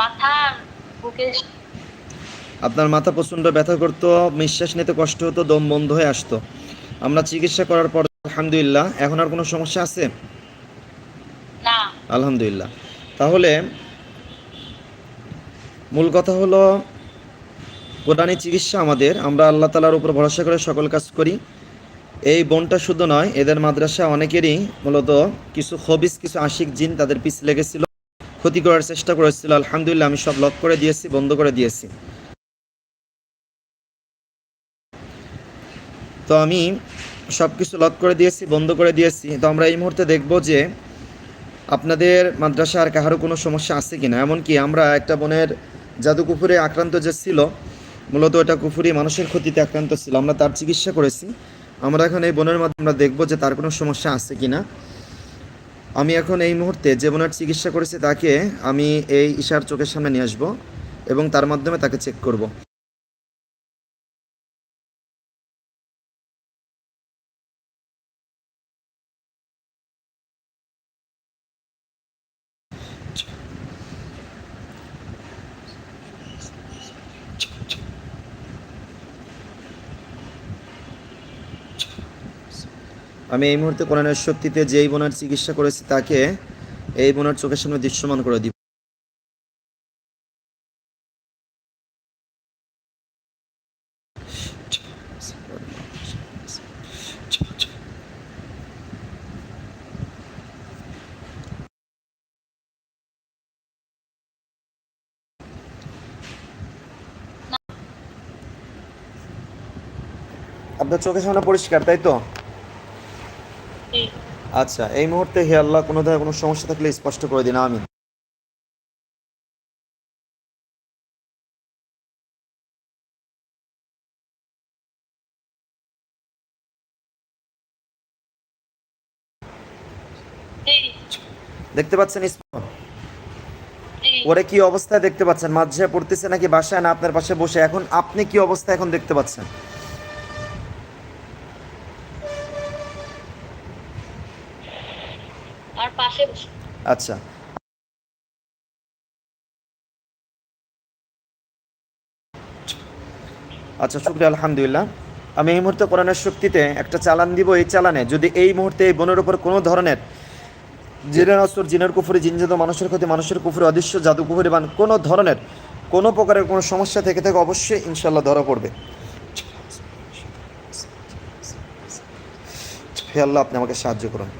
মাথা বুকে আপনার মাথা প্রচণ্ড ব্যথা করতো নিঃশ্বাস নিতে কষ্ট হতো দম বন্ধ হয়ে আসতো। আমরা চিকিৎসা করার পর আলহামদুলিল্লাহ এখন আর কোনো সমস্যা আছে? না। আলহামদুলিল্লাহ। তাহলে মূল কথা হলো কোরআনী চিকিৎসা আমাদের। আমরা আল্লাহ তালার উপর ভরসা করে সকল কাজ করি। এই বোনটা শুধু নয় এদের মাদ্রাসা অনেকেরই মূলত কিছু হবিস কিছু আশিক জিন তাদের পিছ লেগেছিল। ক্ষতি করার চেষ্টা করেছিল। আলহামদুলিল্লাহ, আমি সব লক করে দিয়েছি, বন্ধ করে দিয়েছি। তো আমি সব কিছু লক করে দিয়েছি, বন্ধ করে দিয়েছি। তো আমরা এই মুহূর্তে দেখব যে আপনাদের মাদ্রাসার কাহারও কোনো সমস্যা আছে কি না এমনকি আমরা একটা বোনের জাদু কুকুরে আক্রান্ত যে ছিল, মূলত এটা কুফুরি মানুষের ক্ষতিতে আক্রান্ত ছিল। আমরা তার চিকিৎসা করেছি। আমরা এখন এই বোনের মাধ্যমে আমরা দেখব যে তার কোনো সমস্যা আছে কিনা। আমি এখন এই মুহূর্তে যে বোনার চিকিৎসা করেছি তাকে আমি এই ইশার চোখের সামনে নিয়ে আসব এবং তার মাধ্যমে তাকে চেক করব। আমি এই মুহূর্তে কোরআনের শক্তিতে যেই বোনার চিকিৎসা করেছি তাকে এই বোনার চোখের সামনে দৃশ্যমান করে দিব আপনার চোখের সামনে পরিষ্কার, তাই তো। আচ্ছা এই মুহূর্তে হে আল্লাহ কোনো ধরনের কোনো সমস্যা থাকলে স্পষ্ট করে দিন আমি জি, দেখতে পাচ্ছেন ওরে কি অবস্থায় দেখতে পাচ্ছেন? মাঝে পড়তেছে নাকি বাসায় না আপনার পাশে বসে? এখন আপনি কি অবস্থা এখন দেখতে পাচ্ছেন? পাশে আচ্ছা। আচ্ছা শুক্রিয়া, আলহামদুলিল্লাহ। আমি এই মুহূর্তে কোরআনের শক্তিতে একটা চালান দিব এই চালানে। যদি এই মুহূর্তে এই বোনের উপর কোনো ধরনের জিনের অসুর জিনের কুফুরি জিনজাত মানুষের ক্ষতি, মানুষের কুফুরি, অদৃশ্য জাদু কুফুরি বান কোনো ধরনের কোনো প্রকারের কোনো সমস্যা থেকে থেকে অবশ্যই ইনশাল্লাহ ধরা পড়বে। হে আল্লাহ, আপনি আমাকে সাহায্য করুন।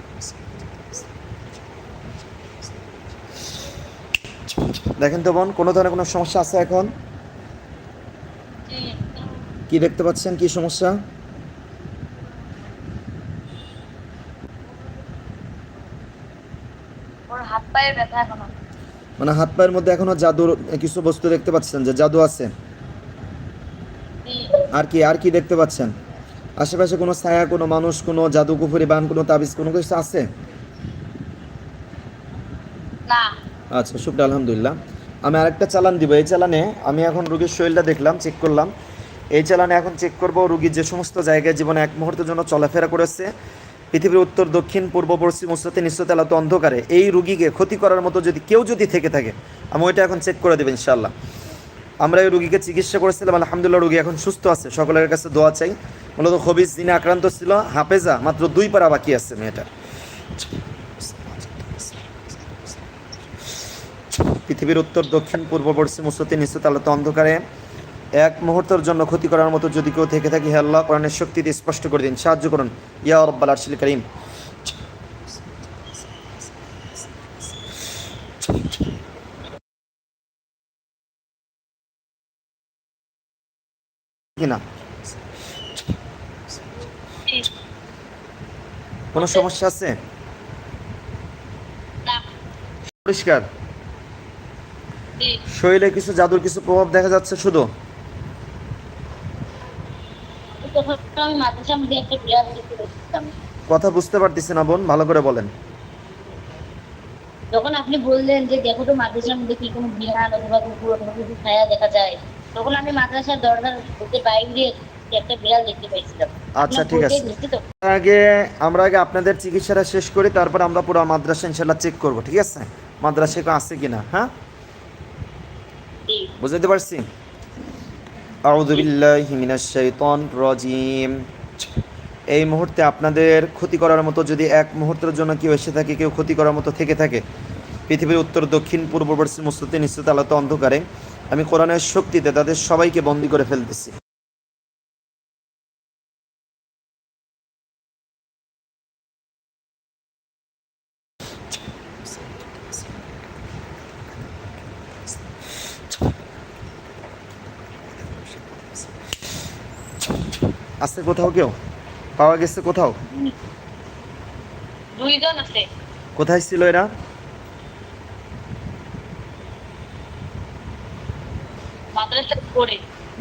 দেখেন তো বোন কোনো ধরনের কোনো সমস্যা আছে এখন। কি দেখতে পাচ্ছেন? কি সমস্যা? হাত পায়ে মানে হাত পায়ের মধ্যে এখনও জাদুর কিছু বস্তু দেখতে পাচ্ছেন? যে জাদু আছে? আর কি আর কি দেখতে পাচ্ছেন? আশেপাশে কোনো ছায়া কোনো মানুষ কোনো জাদু কুফুরি বান কোনো তাবিজ কোনো কিছু আছে? না। আচ্ছা শুক্র আলহামদুলিল্লাহ। আমি আরেকটা চালান দিব। এই চালানে আমি এখন রুগীর শরীরটা দেখলাম চেক করলাম। এই চালানে এখন চেক করব রুগীর যে সমস্ত জায়গায় জীবনে এক মুহূর্তের জন্য চলাফেরা করেছে। পৃথিবীর উত্তর, দক্ষিণ, পূর্ব, পশ্চিম, উচ্চতে নিশ্চয়তা আলাত অন্ধকারে। এই রুগীকে ক্ষতি করার মতো যদি কেউ যদি থেকে থাকে, আমি ওইটা এখন চেক করে দেবেন ইনশাল্লাহ আমরা এই রুগীকে চিকিৎসা করেছিলাম, আলহামদুলিল্লাহ রুগী এখন সুস্থ আছে। সকলের কাছে দোয়া চাই। মূলত হবিজ দিনে আক্রান্ত ছিল। হাফেজা মাত্র দুই পারা বাকি আছে মেয়েটার। পৃথিবীর উত্তর দক্ষিণ পূর্ব পশ্চিম উচ্চতে নিশ্চিত আলোতে অন্ধকারে এক মুহূর্তের জন্য ক্ষতি করার মতো যদি কেউ থেকে থাকে হে আল্লাহ কোরআনের শক্তিতে স্পষ্ট করে দিন। সাহায্য করুন। ইয়া রব্বাল আরশিল করিম। কিনা সমস্যা আছে? পরিষ্কার। শরীরে কিছু জাদুর কিছু প্রভাব দেখা যাচ্ছে শুধু? কথা বুঝতে পারতেছি না বোন ভালো করে বলেন। যখন আপনি বললেন যে দেখো তো মাদ্রাসার মধ্যে কি কোনো বিড়াল অথবা কুকুর অথবা কিছু ছায়া দেখা যায় তখন আমি মাদ্রাসার দরজার ঢুকে বাইরে একটা বিড়াল দেখতে পাইছিলাম। আচ্ছা, ঠিক আছে। আগে আমরা আগে আপনাদের চিকিৎসাটা শেষ করি তারপর আমরা পুরো মাদ্রাসা ইনশাল্লাহ চেক করব ঠিক আছে? মাদ্রাসা কেউ আছে কিনা হ্যাঁ? বুঝতে পারছি? রাজিম। এই মুহূর্তে আপনাদের ক্ষতি করার মতো যদি এক মুহূর্তের জন্য কেউ এসে থাকে, কেউ ক্ষতি করার মতো থেকে থাকে, পৃথিবীর উত্তর, দক্ষিণ, পূর্ব, পশ্চিম মুসলিতে নিশ্চিত, আলাত অন্ধকারে, আমি কোরআনের শক্তিতে তাদের সবাইকে বন্দি করে ফেলতেছি। আছে কোথাও কেউ? পাওয়া গেছে কোথাও? দুইজন আছে। কোথায় ছিল এরা?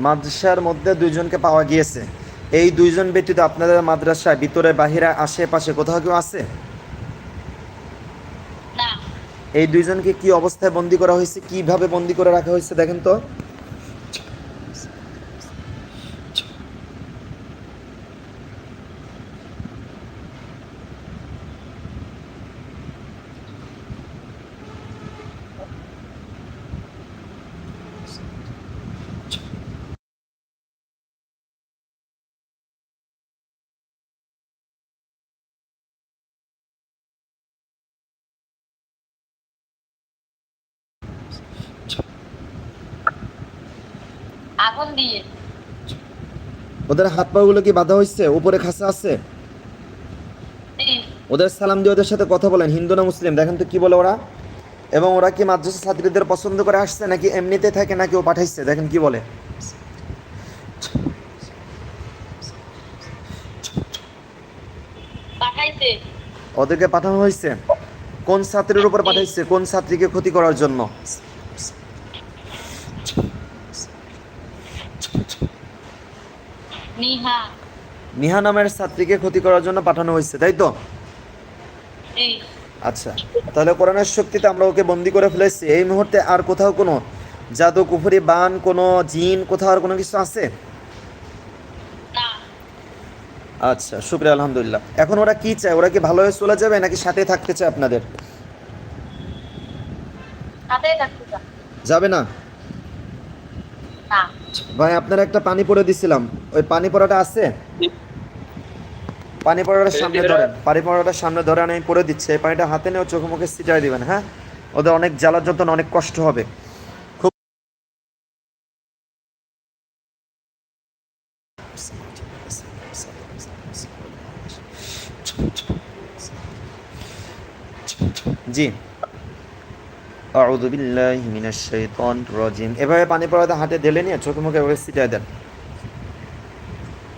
মাদ্রাসার মধ্যে দুইজনকে পাওয়া গিয়েছে। এই দুইজন ব্যতীত আপনাদের মাদ্রাসায় ভিতরে বাহিরে আশেপাশে কোথাও কেউ আছে? এই দুইজনকে কি অবস্থায় বন্দি করা হয়েছে? কীভাবে বন্দি করে রাখা হয়েছে দেখেন তো। আগুন দিয়ে। ওদের হাত পাগুলো কি বাঁধা হয়েছে উপরে খাসা আছে? ওদের সালাম দিয়ে ওদের সাথে কথা বলেন। হিন্দু না মুসলিম? দেখেন তো কি বলে ওরা। এবং ওরা কি মাদ্রাসা ছাত্রীদের পছন্দ করে আসছে নাকি এমনিতে থাকে নাকি ও পাঠাইছে? দেখেন কি বলে। পাঠাইছে। ওদেরকে পাঠানো হয়েছে কোন ছাত্রীর উপর পাঠাইছে? কোন ছাত্রীকে ক্ষতি করার জন্য? নিহা। নিহা নামের ছাত্রীকে ক্ষতি করার জন্য পাঠানো হয়েছে তাই তো? আচ্ছা তাহলে কোরআনের শক্তিতে আমরা ওকে বন্দি করে ফেলেছি। এই মুহূর্তে আর কোথাও কোনো জাদু কুফুরি বান কোনো জিন কোথাও আর কোনো কিছু আছে? আচ্ছা শুক্রিয়া আলহামদুলিল্লাহ। এখন ওরা কি চায়? ওরা কি ভালো হয়ে চলে যাবে নাকি সাথে থাকতে চায় আপনাদের? যাবে না? না। ভাই আপনার একটা পানি পড়ে দিছিলাম। ওই পানি পড়াটা আছে? পানি পড়াটা সামনে ধরেন পানি পড়াটা সামনে ধরে আমি পড়ে দিচ্ছি। এই পানিটা হাতে নিয়ে চোখে মুখে ছিটাই দিবেন হ্যাঁ? ওদের অনেক জ্বালার যন্ত্রণা অনেক কষ্ট হবে। খুব জি। আউযু বিল্লাহি মিনাশ শাইতানির রাজিম। এভাবে পানি পড়াতে হাতে ঢেলে নিয়ে চোখে মুখে এভাবে ছিটাই দেন রুগী দিব না এর দিব এর দিব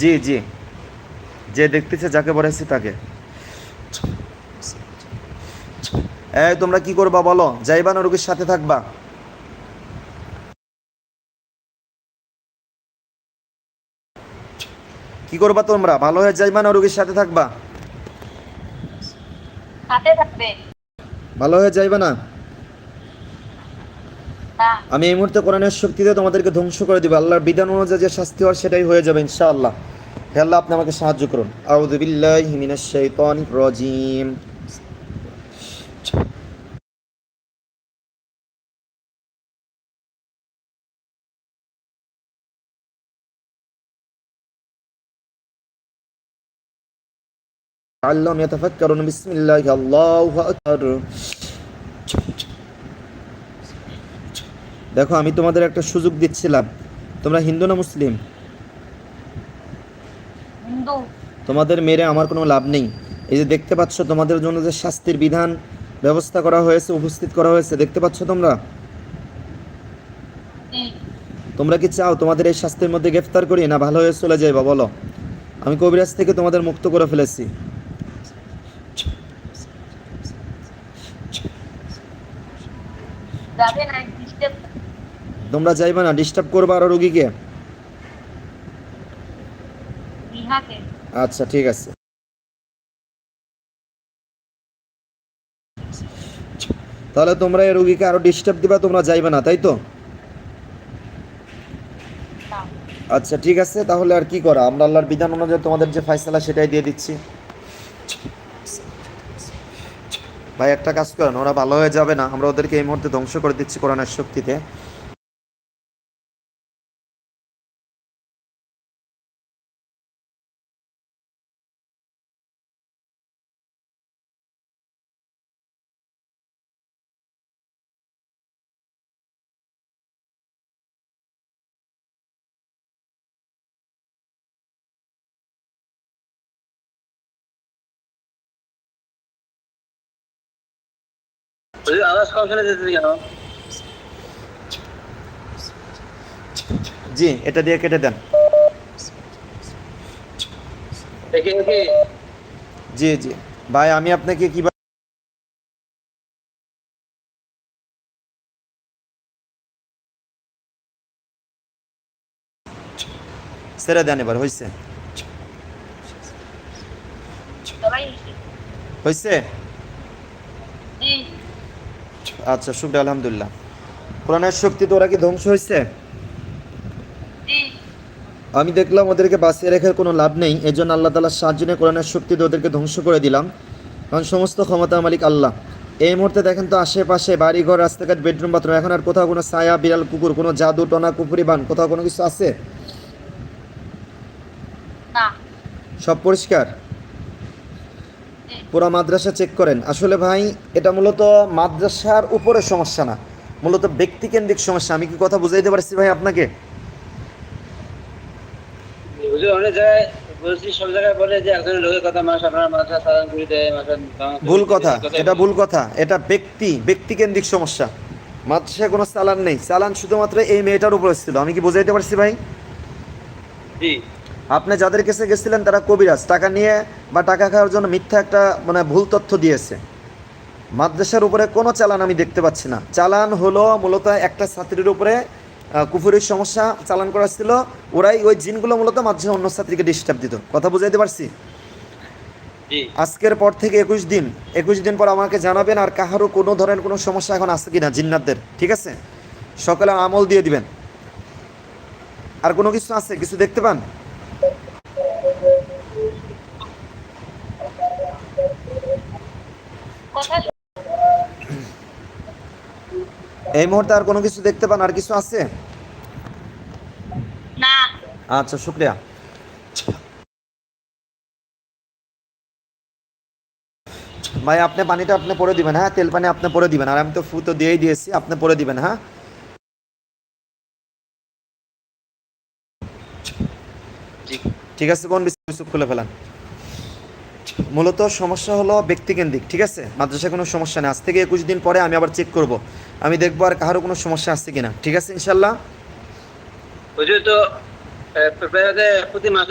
জি জি। যে দেখতেছে যাকে বলেছি তাকে। এই তোমরা কি করবা বলো? যাইবা না রোগীর সাথে থাকবা? কি করবা তোমরা? ভালো হয়ে যাইবা না রোগীর সাথে থাকবা। ভালো হয়ে যাইবা না? আমি এই মুহূর্তে কোরআনের শক্তিতে তোমাদেরকে ধ্বংস করে দিব আল্লাহর বিধান অনুযায়ী যে শাস্তি হওয়ার সেটাই হয়ে যাবে ইনশাআল্লাহ হে আল্লাহ আপনি আমাকে সাহায্য করুন আউযু বিল্লাহি মিনাশ শাইতানির রাজিম علهم يتفكرون بسم الله الله أكبر দেখো আমি তোমাদের একটা সুযোগ দিচ্ছিলাম। তোমরা হিন্দু না মুসলিম? তোমাদের মেরে আমার কোনো লাভ নেই। এই যে দেখতে পাচ্ছ তোমাদের জন্য যে শাস্তির বিধান ব্যবস্থা করা হয়েছে উপস্থিত করা হয়েছে দেখতে পাচ্ছ তোমরা? তোমরা কি চাও তোমাদের এই শাস্তির মধ্যে গ্রেফতার করি না ভালো হয়ে চলে যাইবা বলো? আমি কবিরাজ থেকে তোমাদের মুক্ত করে ফেলেছি। যাবে না তোমরা যাইবা না ডিস্টার্ব করবা আরও রুগীকে? আচ্ছা ঠিক আছে। তাহলে তোমরা এই রুগীকে আরও ডিস্টার্ব দিবা তোমরা যাইবে না তাই তো? আচ্ছা ঠিক আছে তাহলে আর কি করা? আমরা আল্লাহর বিধান অনুযায়ী তোমাদের যে ফয়সালা সেটাই দিয়ে দিচ্ছি। ভাই একটা কাজ করেন ওরা ভালো হয়ে যাবে না আমরা ওদেরকে এই মুহূর্তে ধ্বংস করে দিচ্ছি কোরআনের শক্তিতে। হুজুর আওয়াজ কম শুনে কেন? জি এটা দিয়ে কেটে দেন। জি জি। ভাই আমি আপনাকে কীভাবে ছেড়ে দেন এবার হয়েছে হয়েছে আচ্ছা শুক্রিয়া আলহামদুলিল্লাহ। কোরআনের শক্তিতে ওরা কি ধ্বংস হয়েছে? আমি দেখলাম ওদেরকে বাঁচিয়ে রেখে কোনো লাভ নেই এই জন্য আল্লাহ তালার সাহায্য নিয়ে কোরআনের শক্তিতে ওদেরকে ধ্বংস করে দিলাম। কারণ সমস্ত ক্ষমতা মালিক আল্লাহ। এই মুহূর্তে দেখেন তো আশেপাশে বাড়িঘর রাস্তাঘাট বেডরুম বাথরুম এখন আর কোথাও কোনো ছায়া বিড়াল কুকুর কোনো জাদু টনা কুকুরি বান কোথাও কোনো কিছু আছে? সব পরিষ্কার? পুরো মাদ্রাসা চেক করেন। আসলে ভাই এটা মূলত মাদ্রাসার উপরে সমস্যা না মূলত ব্যক্তিকেন্দ্রিক সমস্যা। আমি কি কথা বুঝাইতে পারছি ভাই আপনাকে? ভুল কথা এটা ভুল কথা এটা ব্যক্তি ব্যক্তিকেন্দ্রিক সমস্যা। মাদ্রাসায় কোনো চালান নেই চালান শুধুমাত্র এই মেয়েটার উপরে ছিল। আমি কি বুঝাইতে পারছি ভাই? জি। আপনি যাদের কাছে গেছিলেন তারা কবিরাজ টাকা নিয়ে বা টাকা খাওয়ার জন্য মিথ্যা একটা মানে ভুল তথ্য দিয়েছে। মাদ্রাসার উপরে কোনো চালান আমি দেখতে পাচ্ছি না। চালান হলো মূলত একটা ছাত্রীর উপরে কুফুরির সমস্যা চালান করা ছিল। ওরাই ওই জিনগুলো মূলত মাদ্রাসা অন্য ছাত্রীকে ডিস্টার্ব দিত। কথা বুঝাইতে পারছি? আজকের পর থেকে একুশ দিন একুশ দিন পর আমাকে জানাবেন আর কাহারও কোনো ধরনের কোনো সমস্যা এখন আছে কিনা জিন্নাতদের ঠিক আছে? সকালে আমল দিয়ে দিবেন। আর কোনো কিছু আছে? কিছু দেখতে পান? এই মুহূর্তে আর কোনো কিছু দেখতে পান? আর কিছু আছে? না। আচ্ছা শুক্রিয়া। ভাই আপনি পানিটা আপনি পরে দিবেন হ্যাঁ? তেল পানি আপনি পরে দিবেন। আর আমি তো ফু তো দিয়েই দিয়েছি আপনি পরে দিবেন হ্যাঁ? ঠিক আছে বোন বিষয় খুলে ফেলান। মূলত সমস্যা হলো ব্যক্তিকেন্দ্রিক, ঠিক আছে? মাদ্রাসায় কোনো সমস্যা নেই। আজ থেকে একুশ দিন পরে আমি আবার চেক করব। আমি দেখব আর কারও কোনো সমস্যা আছে কিনা। ঠিক আছে, ইনশাল্লাহ? তো প্রতি মাসে